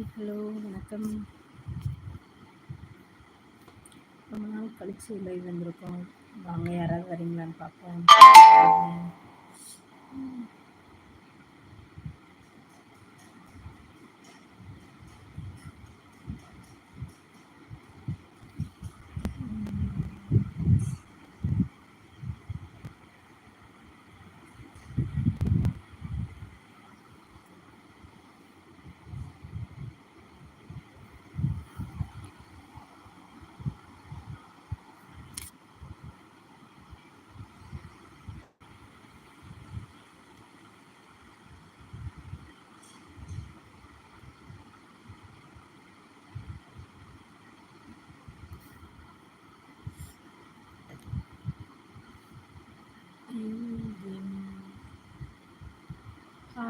Hello வணக்கம். ரொம்ப நாள் கழிச்சு லைவ் வந்திருக்கோம். வாங்க யாராவது வரீங்களான்னு பார்ப்போம்.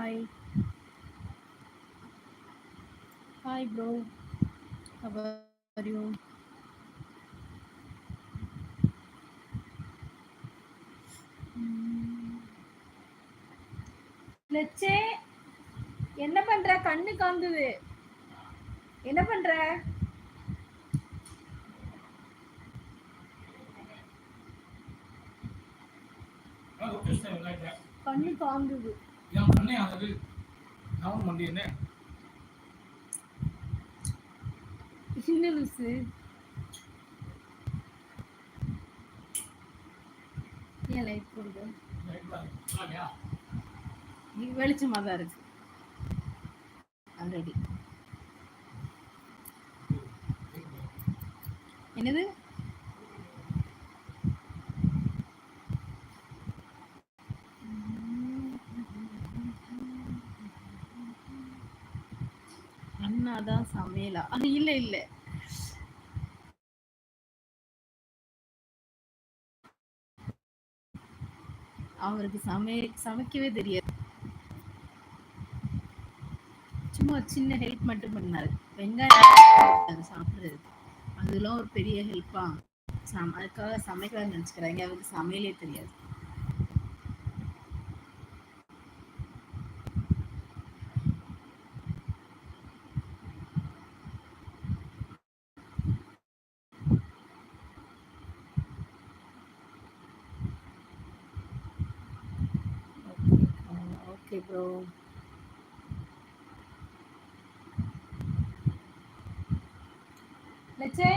Hi. Hi, bro. How are you? லட்சே என்ன பண்ற கண்ணு காந்துது என்ன பண்ற கண்ணு காந்துது என் பண்ணே ஆகுது அவன் பண்ணி என்ன? என்ன லூசு. ஏன் லைட் போடுது? நீ வெளிச்சமாக தான் இருக்கு. ஆல்ரெடி என்னது? அண்ணாதான் சமையலா? அஹ், இல்ல இல்ல. அவருக்கு சமைய சமைக்கவே தெரியாது. சும்மா சின்ன ஹெல்ப் மட்டும் பண்ணாரு. வெங்காயம் சாப்பிடுறது அதெல்லாம் ஒரு பெரிய ஹெல்ப்பா சம அதுக்காக சமைக்கலாம்னு நினச்சிக்கிறாங்க. அவருக்கு சமையலே தெரியாது. ஓகே ப்ரோ லட்சே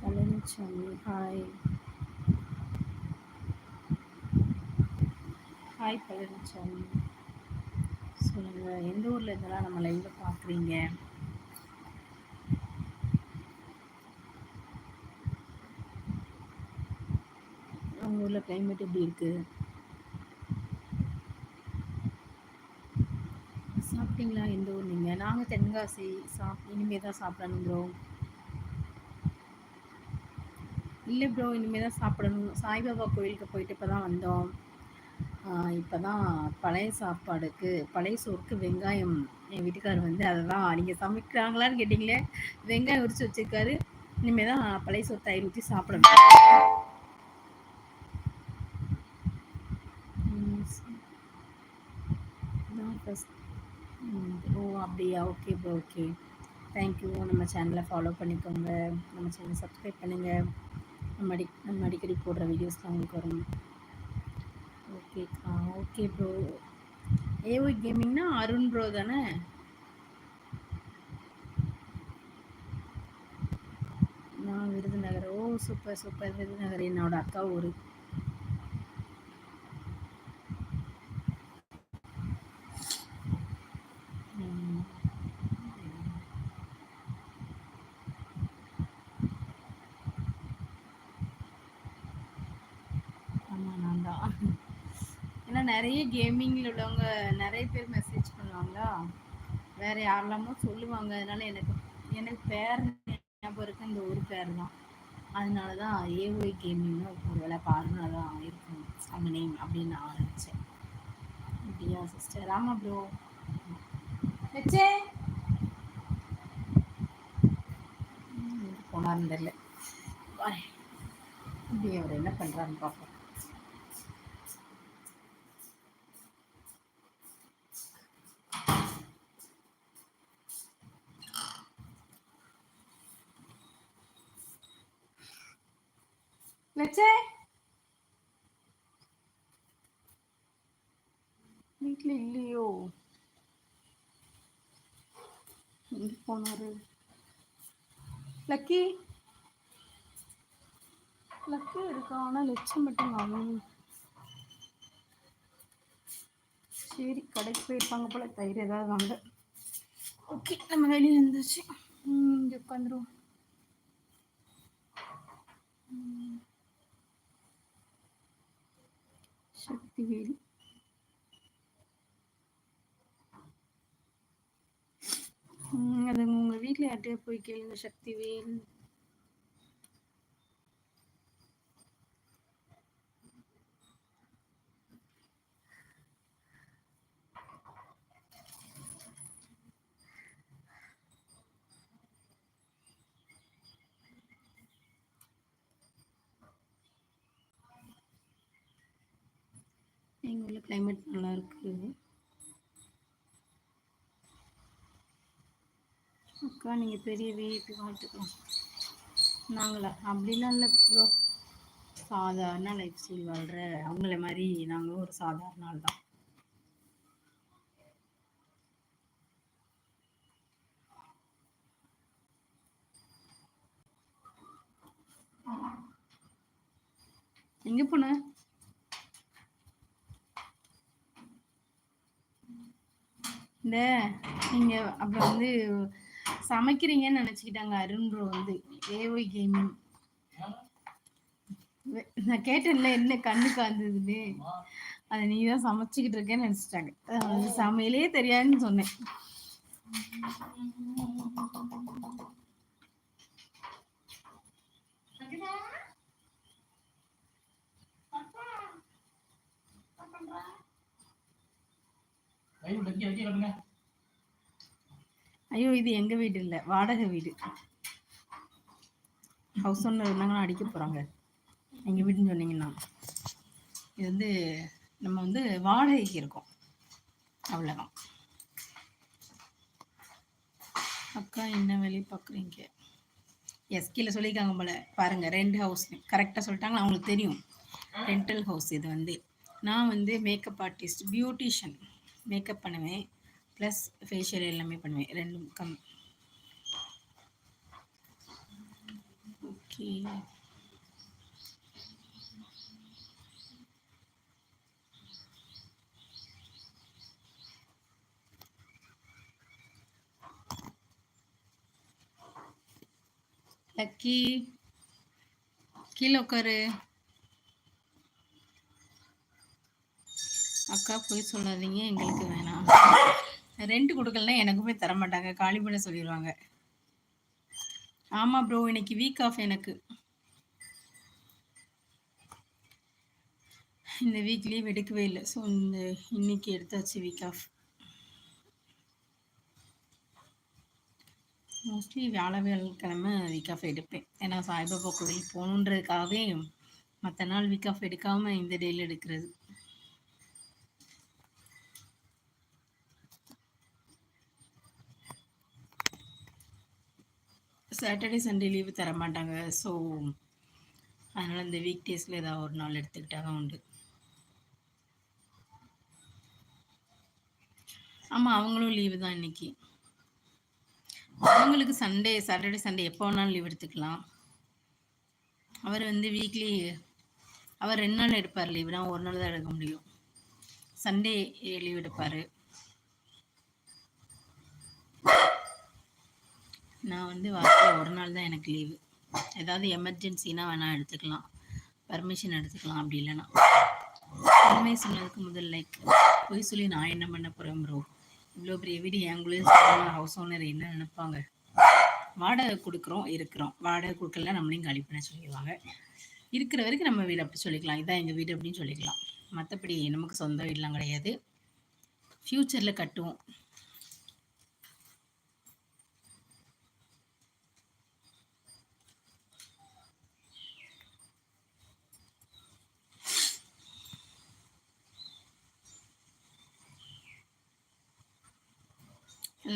பழனிசாமி ஹாய் ஹாய் பழனிசாமி சொல்லுங்க. எந்த ஊர்ல இருந்தெல்லாம் நம்ம லைவ்ல பாக்குறீங்க? உங்க ஊர்ல கிளைமேட் எப்படி இருக்கு? சாப்பிட்டீங்களா? எந்த ஊர் நீங்க? நாங்க தென்காசி. சாப் இனிமேல் தான் சாப்பிடணும் ப்ரோ இல்லை ப்ரோ இனிமேல் தான் சாப்பிடணும். சாய்பாபா கோயிலுக்கு போயிட்டு இப்போ தான் வந்தோம். இப்போ தான் பழைய சாப்பாடுக்கு பழைய சோறுக்கு வெங்காயம் என் வீட்டுக்காரர் வந்து அதை தான் நீங்கள் சமைக்கிறாங்களான்னு கேட்டிங்களே வெங்காயம் உரிச்சு வச்சிருக்காரு. இனிமேல் தான் பழைய சோறு தயிர் ஊற்றி சாப்பிடணும். ஓ அப்படியா? Okay bro okay. தேங்க்யூ நம்ம சேனலை ஃபாலோ பண்ணிக்கோங்க. நம்ம சேனலை சப்ஸ்கிரைப் பண்ணுங்கள் நம்ம அடி நம்ம அடிக்கடி போடுற வீடியோஸ்லாம் உங்களுக்கு வரும். ஓகே ஓகே ப்ரோ ஏஓ கேமிங்னா அருண் ப்ரோ தானே? நான் விருதுநகர். ஓ சூப்பர் சூப்பர் விருதுநகர் என்னோட அக்கா ஊர் ம். ஆமா நான் தான் ஆனால் நிறைய கேமிங்கில் உள்ளவங்க நிறைய பேர் மெசேஜ் பண்ணுவாங்களா? வேறு யாரெல்லாமோ சொல்லுவாங்க. அதனால் எனக்கு எனக்கு பேர் ஞாபகம் இருக்கு. இந்த ஒரு பேர் தான் அதனால தான் ஏஒய் கேமிங்னு ஒரு வேலை பாருங்க தான் இருக்கும். அவங்க நேம் அப்படின்னு நான் நினச்சேன். அப்படியா சிஸ்டர் ஆமாம் ப்ரோ வச்சே போனார் தெரியல. இப்படி அவர் என்ன பண்ணுறாருன்னு பார்ப்போம் லட்சே வீட்டில் இல்லையோ எங்கே போனாரு. லக்கி லக்கி இருக்கா? ஆனால் லட்சம் மட்டும் காணும் சரி கடைக்கு போயிருப்பாங்க போல தயிர் ஏதாவது வாங்க. ஓகே நம்ம வெளியே இருந்துச்சு. இங்கே உட்காந்துருவோம். சக்திவேலி. அது உங்க வீட்டில் யார்கிட்டயே போய் கேளுங்க சக்திவேல் எங்கள் ஊரில் கிளைமேட் நல்லா இருக்கு அக்கா நீங்கள் பெரிய விஐபி வாழ்த்துக்கலாம். நாங்களா? அப்படிலாம் இல்லை ப்ரோ சாதாரண லைஃப் ஸ்டைல் வாழ்கிற அவங்கள மாதிரி நாங்களும் ஒரு சாதாரண ஆள் தான். எங்கே போன? இந்த நீங்கள் அப்புறம் வந்து சமைக்கிறீங்கன்னு நினச்சிக்கிட்டாங்க அருண் ப்ரோ வந்து. ஏஒய் கேமிங் நான் கேட்டேன்ல என்ன கண்ணு காந்ததுன்னு அதை நீ தான் சமைச்சுக்கிட்டு இருக்கேன்னு நினச்சிட்டாங்க. சமையலே தெரியாதுன்னு சொன்னேன். கை கட்டுங்க. ஐயோ இது எங்க வீடு இல்லை. வாடகை வீடு. ஹவுஸ் ஓனர் இருந்தாங்கன்னா அடிக்க போறாங்க. எங்க வீடுன்னு சொன்னீங்கன்னா. இது வந்து நம்ம வந்து வாடகைக்கு இருக்கோம். அவ்வளோதான் அக்கா என்ன வேலையை பார்க்குறீங்க? எஸ் கீழே சொல்லியிருக்காங்க போல. பாருங்க ரெண்ட் ஹவுஸ் கரெக்டாக சொல்லிட்டாங்க அவங்களுக்கு தெரியும். ரெண்டல் ஹவுஸ் இது வந்து. நான் வந்து மேக்கப் ஆர்டிஸ்ட் பியூட்டிஷியன் மேக்கப் பண்ணுவேன். ப்ளஸ் ஃபேஷியல் எல்லாமே பண்ணுவேன். ரெண்டும் கம். ஓகே லக்கி கீழே உட்காரு. அக்கா போய் சொல்லாதீங்க. எங்களுக்கு வேணாம். ரெண்ட் கொடுக்கலனா எனக்குமே தர மாட்டாங்க காலி பண்ண சொல்லிடுவாங்க ஆமாம் ப்ரோ இன்னைக்கு வீக் ஆஃப் எனக்கு. இந்த வீக் லீவ் எடுக்கவே இல்லை. ஸோ இந்த இன்னைக்கு எடுத்தாச்சு வீக் ஆஃப் மோஸ்ட்லி வியாழ வியாழக்கிழமை வீக் ஆஃப் எடுப்பேன். ஏன்னா சாய்பாபா கோவில் போகணுன்றதுக்காகவே மற்ற நாள் வீக் ஆஃப் எடுக்காமல் இந்த டேயில் எடுக்கிறது. சாட்டர்டே சண்டே லீவு தர மாட்டாங்க ஸோ அதனால் இந்த வீக் டேஸில் ஏதாவது ஒரு நாள் எடுத்துக்கிட்டால் தான் உண்டு. ஆமாம் அவங்களும் லீவு தான் இன்னைக்கு. அவங்களுக்கு சண்டே சாட்டர்டே சண்டே எப்போ வேணாலும் லீவ் எடுத்துக்கலாம். அவர் வந்து வீக்லி அவர் ரெண்டு நாள் எடுப்பார் லீவுனா ஒரு நாள் தான் எடுக்க முடியும். சண்டே லீவ் எடுப்பார். நான் வந்து வாரத்தில் ஒரு நாள் தான் எனக்கு லீவு ஏதாவது எமர்ஜென்சினா வேணால் எடுத்துக்கலாம். பர்மிஷன் எடுத்துக்கலாம் அப்படி இல்லைன்னா. உண்மை சொன்னதுக்கு முதல் லைக் போய் சொல்லி நான் என்ன பண்ண போகிறேன் ப்ரோ இவ்வளோ பெரிய வீடு எங்களும் ஹவுஸ் ஓனர் என்ன நினைப்பாங்க? வாடகை கொடுக்குறோம் இருக்கிறோம். வாடகை கொடுக்கல நம்மளையும் காலி பண்ண சொல்லிடுவாங்க. இருக்கிற வரைக்கும் நம்ம வீடு அப்படி சொல்லிக்கலாம். இதான் எங்கள் வீடு அப்படின்னு சொல்லிக்கலாம். மற்றபடி நமக்கு சொந்த வீடெலாம் கிடையாது. ஃப்யூச்சரில் கட்டுவோம்.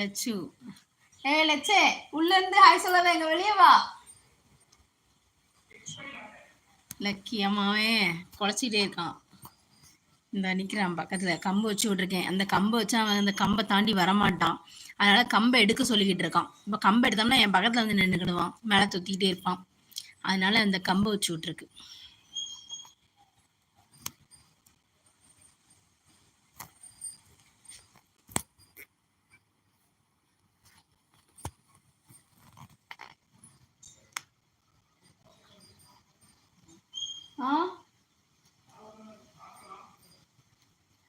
லட்சு ஏய் லட்சே உள்ள இருந்து ஹாய் சொல்லாத எங்க வெளியே வா. லக்கி அம்மாவே குழச்சிட்டே இருக்கான். இந்த நிற்கிறான் பக்கத்தில் கம்பு வச்சு விட்ருக்கேன் அந்த கம்பை வச்சு அவன் அந்த கம்பை தாண்டி வரமாட்டான். அதனால கம்பை எடுக்க சொல்லிக்கிட்டு இருக்கான். இப்போ கம்பை எடுத்தோம்னா என் பக்கத்தில் வந்து நின்றுக்கிடுவான் மேலே தொத்திக்கிட்டே இருப்பான். அதனால அந்த கம்பை வச்சு விட்ருக்கு ஆ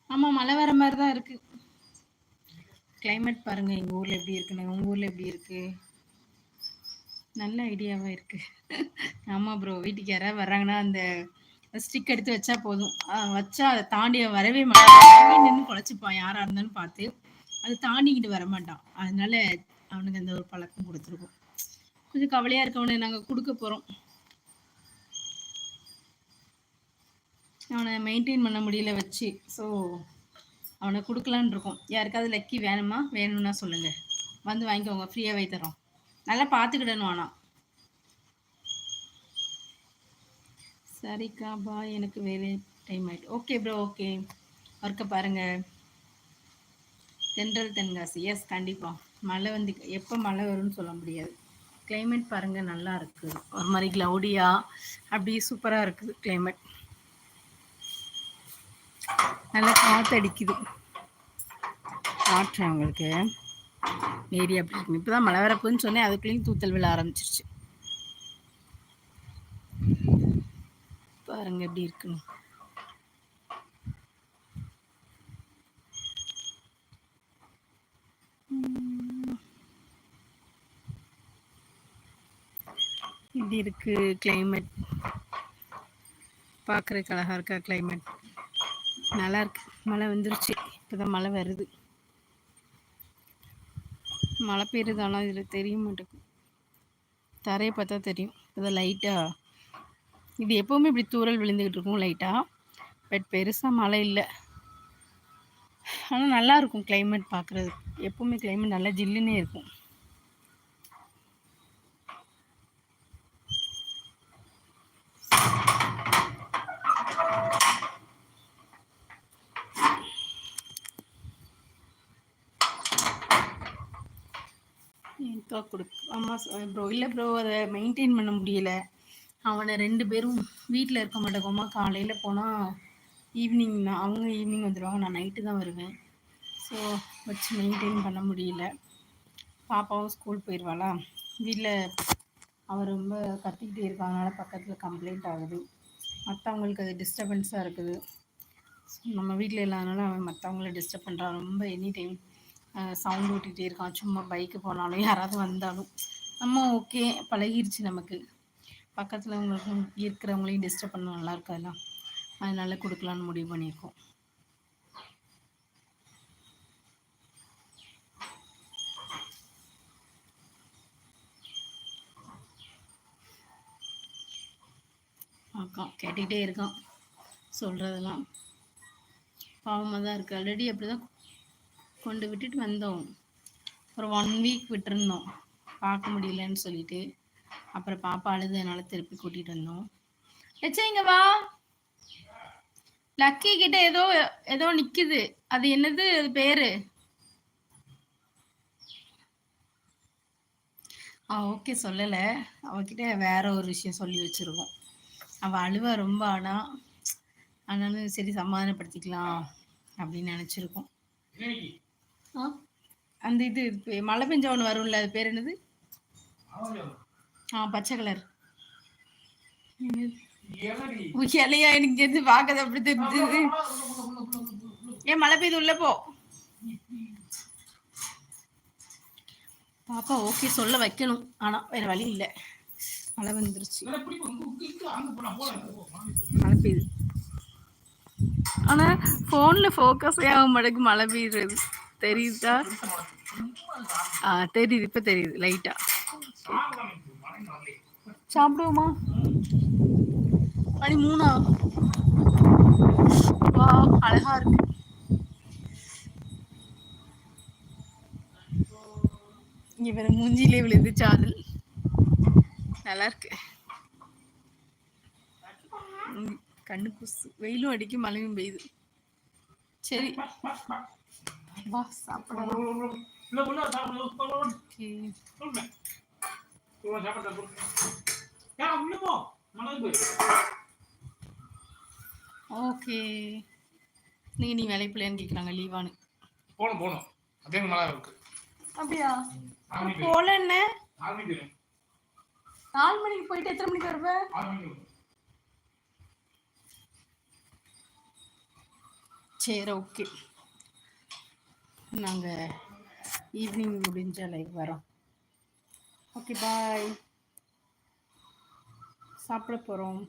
ஆமா மழை வர மாதிரி தான் இருக்கு. கிளைமேட் பாருங்க எங்க ஊர்ல எப்படி இருக்குன்னு உங்க ஊர்ல எப்படி இருக்கு? நல்ல ஐடியாவா இருக்கு. ஆமா ப்ரோ வீட்டுக்கு யாராவது வர்றாங்கன்னா அந்த ஸ்டிக் எடுத்து வச்சா போதும். ஆஹ் வச்சா அதை தாண்டி வரவே மாட்டான். நின்று குழச்சிப்பான் யாரா இருந்தாலும் பார்த்து. அதை தாண்டிக்கிட்டு வர மாட்டான். அதனால அவனுக்கு அந்த ஒரு பழக்கம் கொடுத்துருக்கோம். கொஞ்சம் கவலையா இருக்கவனை நாங்க கொடுக்க போறோம். அவனை மெயின்டைன் பண்ண முடியல வச்சு. ஸோ அவனை கொடுக்கலான்னு இருக்கோம். யாருக்காவது லக்கி வேணுமா? வேணும்னா சொல்லுங்கள் வந்து வாங்கிக்கோங்க. ஃப்ரீயாகவே தரோம். நல்லா பார்த்துக்கிடணும் ஆனால் சரிக்கா பாய் எனக்கு வேலை டைம் ஆகிட்டு ஓகே ப்ரோ ஓகே ஒர்க்கை பாருங்கள் தென்றல் தென்காசி. எஸ் கண்டிப்பாக மழை வந்து எப்போ மழை வரும்னு சொல்ல முடியாது. கிளைமேட் பாருங்கள் நல்லா இருக்குது ஒரு மாதிரி க்ளவுடியாக அப்படி சூப்பராக இருக்குது கிளைமேட் நல்லா காற்று அடிக்குது. காற்று அவங்களுக்கு. ஏரியா அப்படி இருக்கு இப்போ தான் மழை வரப்புன்னு சொன்னேன். அதுக்குள்ளேயும் தூத்தல் விழ ஆரம்பிச்சிருச்சு. பாருங்க எப்படி இருக்குன்னு. இப்படி இருக்கு கிளைமேட் பார்க்குறதுக்கு அழகா இருக்கா கிளைமேட் நல்லா இருக்கு மழை வந்துருச்சு. இப்போதான் மழை வருது. மழை பெய்யுறது ஆனால் இதில் தெரிய மாட்டேங்குது. தரையை பார்த்தா தெரியும். இப்போதான் லைட்டாக இது எப்போவுமே இப்படி தூரல் விழுந்துக்கிட்டு இருக்கும் லைட்டாக பட் பெருசாக மழை இல்லை. ஆனால் நல்லாயிருக்கும் கிளைமேட் பார்க்குறது எப்போவுமே கிளைமேட் நல்லா ஜில்லுன்னே இருக்கும். எனக்கா கொடுக்கு ஆமாம் ப்ரோ இல்லை ப்ரோ அதை மெயின்டைன் பண்ண முடியல. அவனை ரெண்டு பேரும் வீட்டில் இருக்க மாட்டேங்கோமா காலையில் போனால் ஈவினிங் தான் அவங்க ஈவினிங் வந்துடுவாங்க நான் நைட்டு தான் வருவேன். ஸோ வச்சு மெயின்டைன் பண்ண முடியல. பாப்பாவும் ஸ்கூல் போயிடுவாளா வீட்டில் அவர் ரொம்ப கத்திக்கிட்டே இருக்காங்கனால பக்கத்தில் கம்ப்ளைண்ட் ஆகுது. மற்றவங்களுக்கு அது டிஸ்டர்பன்ஸாக இருக்குது. நம்ம வீட்டில் இல்லாதனால அவன் மற்றவங்கள டிஸ்டர்ப் பண்ணுறான் ரொம்ப எனி டைம் சவுண்ட் ஓட்டிகிட்டே இருக்கான். சும்மா பைக்கு போனாலும் யாராவது வந்தாலும். நம்ம ஓகே பழகிருச்சு நமக்கு. பக்கத்தில் உங்களுக்கும் இருக்கிறவங்களையும் டிஸ்டர்ப் பண்ண நல்லா இருக்காதுல்ல? அதனால கொடுக்கலான்னு முடிவு பண்ணியிருக்கோம். ஆக்கான் கேட்டுக்கிட்டே இருக்கான். சொல்கிறதெல்லாம் பாவமாக தான் இருக்குது ஆல்ரெடி அப்படி தான் கொண்டு விட்டுட்டு வந்தோம். ஒரு ஒன் வீக் விட்டுருந்தோம். பார்க்க முடியலன்னு சொல்லிட்டு. அப்புறம் பாப்பா அழுதுனால திருப்பி கூட்டிட்டு வந்தோம். லட்சா இங்க வா. லக்கி கிட்ட ஏதோ ஏதோ நிக்குது. அது என்னது? அது பேரு. ஆ ஓகே சொல்லலை. அவகிட்ட வேற ஒரு விஷயம் சொல்லி வச்சிருக்கோம் அவள் அழுவ ரொம்ப ஆனா ஆனாலும் சரி சமாதானப்படுத்திக்கலாம் அப்படின்னு நினச்சிருக்கோம். அந்த இது மழை பெஞ்ச ஒன்று வரும்ல அது பேர் என்னது? ஆ பச்சை கலர். இலையா எனக்கு தெரிஞ்சு பார்க்கறது அப்படி தெரிஞ்சது. ஏன் மழை பெய்யுது உள்ள போ. பாப்பா ஓகே சொல்ல வைக்கணும். ஆனா வேற வழி இல்லை. மழை வந்துருச்சு. மழை பெய்யுது. ஆனா போன்ல ஃபோக்கஸே ஆக மாட்டேங்குது மழை பெய்யுறது. தெரியுதா? ஆ தெரியுது இப்ப தெரியுது லைட்டா சாப்பிடுவோமா? மணி மூணா. வா அழகா இருக்கு. இவர் மூஞ்சிலே விழுந்து சாதல். நல்லா இருக்கு. கண்ணு குசு. வெயிலும் அடிக்கும் மழையும் பெய்யுது. சரி. வா சாப்பிடலாம் உள்ள உள்ள சாப்பிடு உள்ள உள்ள ஓகே. உள்ள உள்ள சாப்பிடு யா உள்ள போ மலர்ந்து ஓகே நீ நீ வேலைக்கு பிள்ளைன்னு கேட்குறாங்க லீவானு போணும் போணும் அதே மழை இருக்கு. அப்படியா? போல என்ன? நாலு மணிக்கு போயிட்டு எத்தனை மணிக்கு வருவ? ஆறு மணிக்கு சரி ஓகே. நாங்கள் ஈவினிங் முடிஞ்ச லைவ் வரோம் ஓகே பாய் சாப்பிட போகிறோம்